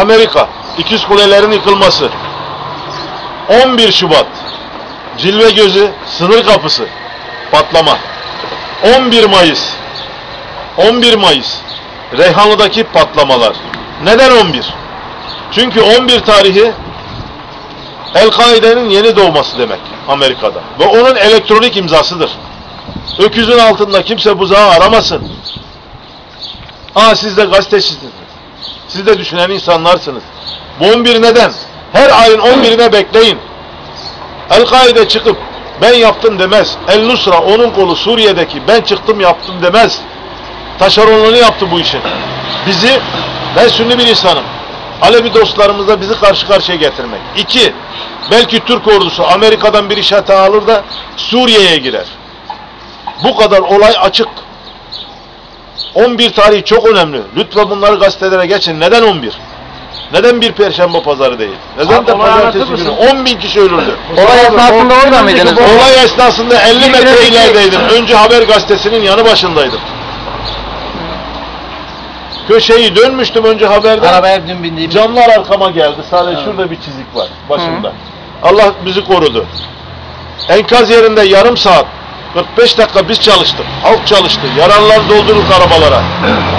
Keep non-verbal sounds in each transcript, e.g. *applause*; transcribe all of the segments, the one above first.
Amerika, İkiz Kulelerin yıkılması. 11 Şubat, Cilve Gözü, sınır kapısı, patlama. 11 Mayıs, 11 Mayıs, Reyhanlı'daki patlamalar. Neden 11? Çünkü 11 tarihi El-Kaide'nin yeni doğması demek Amerika'da. Ve onun elektronik imzasıdır. Öküzün altında kimse buzağı aramasın. Aa siz de gazetecisiniz. Siz de düşünen insanlarsınız. Bu 11 neden? Her ayın 11'ine bekleyin. El-Kaide çıkıp ben yaptım demez. El-Nusra onun kolu Suriye'deki ben çıktım yaptım demez. Taşeronluğunu yaptı bu işin. Bizi, ben sünni bir insanım. Alevi dostlarımızla bizi karşı karşıya getirmek. İki, belki Türk ordusu Amerika'dan bir iş hata alır da Suriye'ye girer. Bu kadar olay açık. 11 tarihi çok önemli. Lütfen bunları gazetelere geçin. Neden 11? Neden bir perşembe pazarı değil? Neden Abi, de pazartesi anlatır günü? mısın? 10 bin kişi ölürdü. *laughs* Olay esnasında orada mıydınız? Olay esnasında 50 Bir metre güne- ilerideydim. Önce haber gazetesinin yanı başındaydım. Köşeyi dönmüştüm önce haberden. Arabaya dün bindiğim Camlar arkama geldi. Sadece şurada bir çizik var başımda. Allah bizi korudu. Enkaz yerinde yarım saat 45 dakika biz çalıştık. Halk çalıştı. Yaralılar doldurduk arabalara.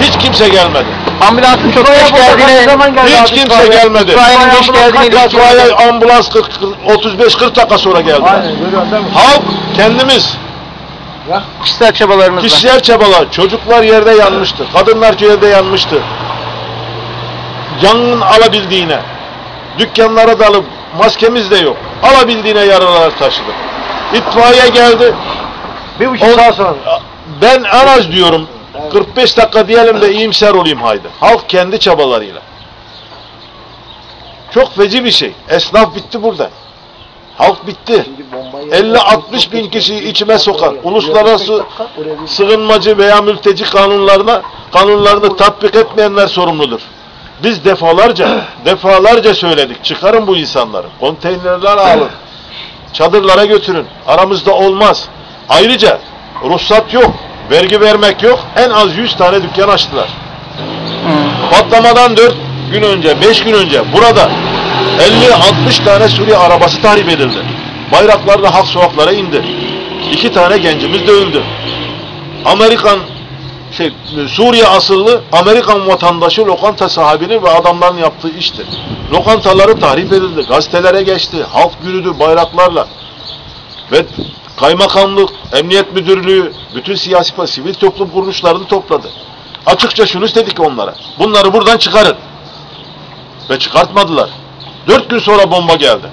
Hiç kimse gelmedi. Ambulansın çok geç geldiğini, Hiç kimse gelmedi. itfaiyenin geç geldiğini İtfaiye ambulans 40 35-40 dakika sonra geldi. Aynen görüyorsun değil mi? Halk kendimiz kişisel çabalarınızla. Kişiler çabalar. Çocuklar yerde yanmıştı. Kadınlar yerde yanmıştı. Yangın alabildiğine. Dükkanlara dalıp maskemiz de yok. Alabildiğine yaralar taşıdık. İtfaiye geldi. Bir buçuk saat sonra. Ben en az diyorum 45 dakika diyelim de iyimser olayım haydi. Halk kendi çabalarıyla. Çok feci bir şey. Esnaf bitti burada. Halk bitti. 50-60 bin kişiyi içime sokar. Uluslararası sığınmacı veya mülteci kanunlarına kanunlarını tatbik etmeyenler sorumludur. Biz defalarca defalarca söyledik. Çıkarın bu insanları. Konteynerler alın. Çadırlara götürün. Aramızda olmaz. Ayrıca ruhsat yok. Vergi vermek yok. En az 100 tane dükkan açtılar. Patlamadan 4 gün önce, 5 gün önce burada 50-60 tane Suriye arabası tahrip edildi. Bayraklarla halk sokaklara indi. İki tane gencimiz de öldü. Amerikan şey Suriye asıllı Amerikan vatandaşı lokanta sahibinin ve adamların yaptığı işti. Lokantaları tahrip edildi. Gazetelere geçti. Halk yürüdü bayraklarla. Ve kaymakamlık, emniyet müdürlüğü, bütün siyasi ve sivil toplum kuruluşlarını topladı. Açıkça şunu istedik onlara. Bunları buradan çıkarın. Ve çıkartmadılar. Dört gün sonra bomba geldi.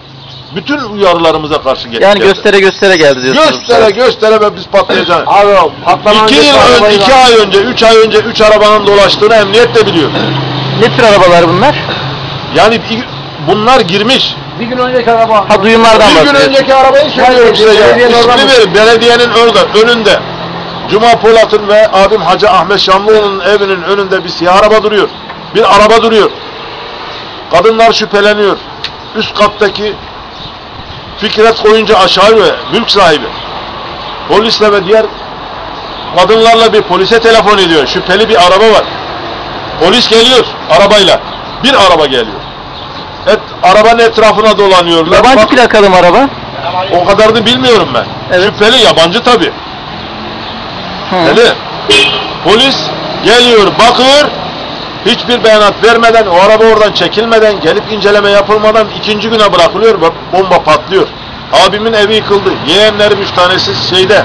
Bütün uyarılarımıza karşı geldi. Yani göstere göstere geldi diyorsunuz. Göstere göstere ve biz patlayacağız. *laughs* Abi o patlaman İki yıl önce, iki ay önce, üç ay önce üç arabanın dolaştığını emniyet de biliyor. Ne tür arabalar bunlar? Yani bunlar girmiş. Bir gün önceki araba. Ha duyumlardan Bir gün bahsediyorsun. önceki arabayı söylüyorum size ya. belediyenin oradan İsmini verin. Belediyenin orada, önünde. Cuma Polat'ın ve abim Hacı Ahmet Şamlıoğlu'nun evinin önünde bir siyah araba duruyor. Bir araba duruyor. Kadınlar şüpheleniyor. Üst kattaki Fikret Koyuncu aşağı ve mülk sahibi. Polisle ve diğer kadınlarla bir polise telefon ediyor. Şüpheli bir araba var. Polis geliyor arabayla. Bir araba geliyor. Et, arabanın etrafına dolanıyorlar. Yabancı Bak- plakalı mı araba? o kadarını bilmiyorum ben. Evet. Şüpheli yabancı tabi. Deli. Polis geliyor, bakıyor. Hiçbir beyanat vermeden, o araba oradan çekilmeden, gelip inceleme yapılmadan ikinci güne bırakılıyor ve bomba patlıyor. Abimin evi yıkıldı. Yeğenlerim üç tanesi şeyde,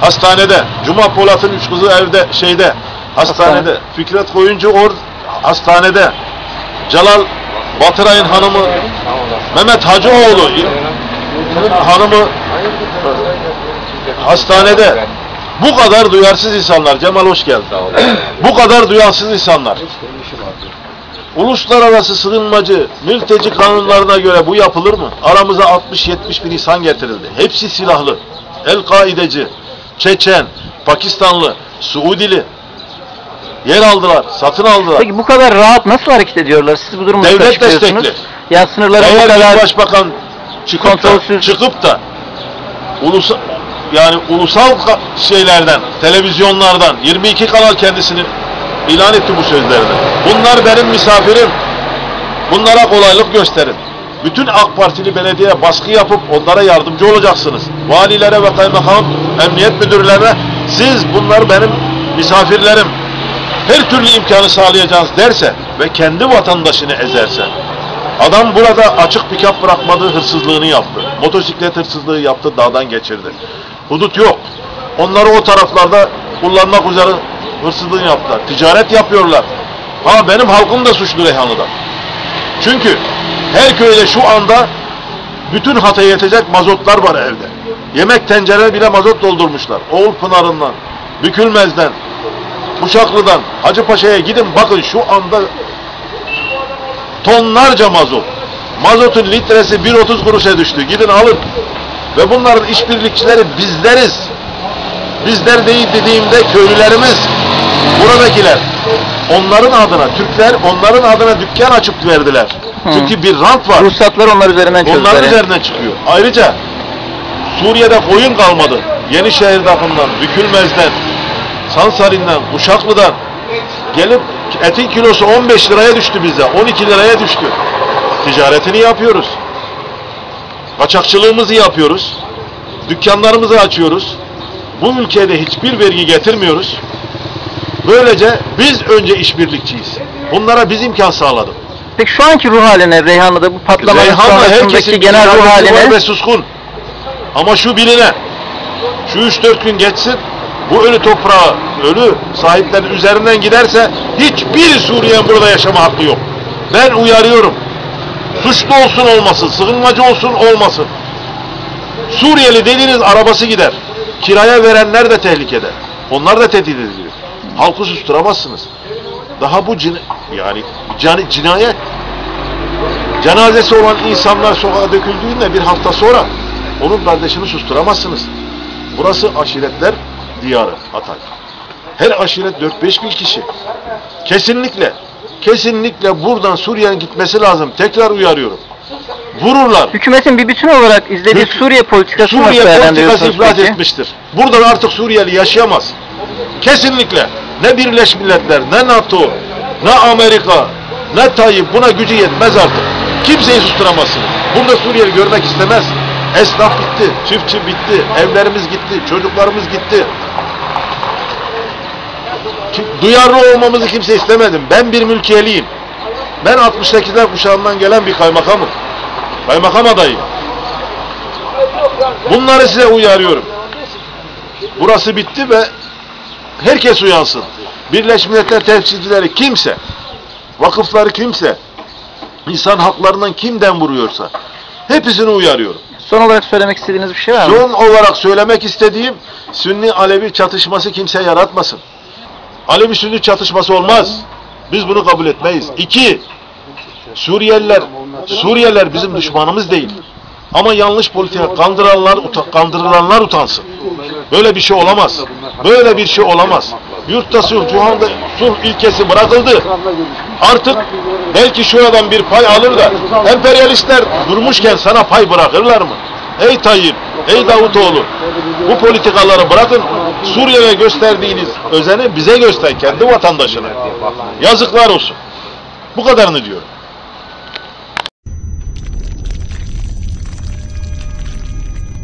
hastanede. Cuma Polat'ın üç kızı evde, şeyde, hastanede. Fikret Koyuncu or hastanede. Celal Batıray'ın hanımı Mehmet Hacıoğlu hanımı hastanede. Bu kadar duyarsız insanlar. Cemal hoş geldin. Bu kadar duyarsız insanlar. Uluslararası sığınmacı, mülteci kanunlarına göre bu yapılır mı? Aramıza 60-70 bin insan getirildi. Hepsi silahlı. El-Kaideci, Çeçen, Pakistanlı, Suudili. Yer aldılar, satın aldılar. Peki bu kadar rahat nasıl hareket ediyorlar? Siz bu durumu Devlet destekli. Yani sınırları bu Eğer kadar bir başbakan çıkıp da, kontrolsüz- çıkıp da ulusal yani ulusal şeylerden, televizyonlardan 22 kanal kendisini ilan etti bu sözlerini. Bunlar benim misafirim. Bunlara kolaylık gösterin. Bütün AK Partili belediye baskı yapıp onlara yardımcı olacaksınız. Valilere ve kaymakam, emniyet müdürlerine siz bunlar benim misafirlerim. Her türlü imkanı sağlayacağız derse ve kendi vatandaşını ezerse. Adam burada açık pikap bırakmadığı hırsızlığını yaptı. Motosiklet hırsızlığı yaptı, dağdan geçirdi. Hudut yok. Onları o taraflarda kullanmak üzere hırsızlığını yaptılar. Ticaret yapıyorlar. Ha benim halkım da suçlu Reyhanlı'da. Çünkü her köyde şu anda bütün Hatay'a yetecek mazotlar var evde. Yemek tencerene bile mazot doldurmuşlar. Oğul Pınarı'ndan, Bükülmez'den, Uşaklı'dan, Hacıpaşa'ya gidin bakın şu anda tonlarca mazot. Mazotun litresi 1.30 kuruşa düştü. Gidin alın. Ve bunların işbirlikçileri bizleriz. Bizler değil dediğimde köylülerimiz, buradakiler. Onların adına, Türkler onların adına dükkan açıp verdiler. Hı. Çünkü bir rant var. Ruhsatlar onlar üzerinden çözdüler. Onların yani. üzerinden çıkıyor. Ayrıca Suriye'de koyun kalmadı. Yenişehir tarafından, Bükülmez'den, Sansari'nden, Uşaklı'dan gelip etin kilosu 15 liraya düştü bize. 12 liraya düştü. Ticaretini yapıyoruz. Kaçakçılığımızı yapıyoruz. Dükkanlarımızı açıyoruz. Bu ülkede hiçbir vergi getirmiyoruz. Böylece biz önce işbirlikçiyiz. Bunlara biz imkan sağladık. Peki şu anki ruh haline Reyhanlı'da bu patlamanın Reyhan'la herkesin genel ruh haline ve suskun. Ama şu biline, şu 3-4 gün geçsin, bu ölü toprağa, ölü sahiplerin üzerinden giderse hiçbir Suriye'nin burada yaşama hakkı yok. Ben uyarıyorum. Suçlu olsun olmasın, sığınmacı olsun olmasın. Suriyeli dediğiniz arabası gider. Kiraya verenler de tehlikede. Onlar da tehdit ediliyor. Halkı susturamazsınız. Daha bu cin yani cani, cinayet. Cenazesi olan insanlar sokağa döküldüğünde bir hafta sonra onun kardeşini susturamazsınız. Burası aşiretler diyarı Hatay. Her aşiret 4-5 bin kişi. Kesinlikle, kesinlikle buradan Suriye'nin gitmesi lazım. Tekrar uyarıyorum. Vururlar. hükümetin bir bütün olarak izlediği Hük- Suriye politikası nasıl Suriye politikası iflas peki? etmiştir. Buradan artık Suriyeli yaşayamaz. Kesinlikle. Ne Birleşmiş Milletler, ne NATO, ne Amerika, ne Tayyip buna gücü yetmez artık. Kimseyi susturamazsınız. Burada Suriyeli görmek istemez. Esnaf bitti, çiftçi bitti, evlerimiz gitti, çocuklarımız gitti. Duyarlı olmamızı kimse istemedim. Ben bir mülkiyeliyim. Ben 68'ler kuşağından gelen bir kaymakamım. Kaymakam adayım. Bunları size uyarıyorum. Burası bitti ve herkes uyansın. Birleşmiş Milletler temsilcileri kimse, vakıfları kimse, insan haklarından kimden vuruyorsa hepsini uyarıyorum. Son olarak söylemek istediğiniz bir şey var mı? Son olarak söylemek istediğim Sünni Alevi çatışması kimse yaratmasın. Alevi Sünni çatışması olmaz. Biz bunu kabul etmeyiz. İki, Suriyeliler, Suriyeliler bizim düşmanımız değil. Ama yanlış politika kandıranlar, uta- kandırılanlar utansın. Böyle bir şey olamaz. Böyle bir şey olamaz. Yurtta sulh, cihanda sulh ilkesi bırakıldı. Artık belki şuradan bir pay alır da emperyalistler durmuşken sana pay bırakırlar mı? Ey Tayyip, ey Davutoğlu bu politikaları bırakın Suriye'ye gösterdiğiniz özeni bize göster kendi vatandaşına. Yazıklar olsun. Bu kadarını diyorum.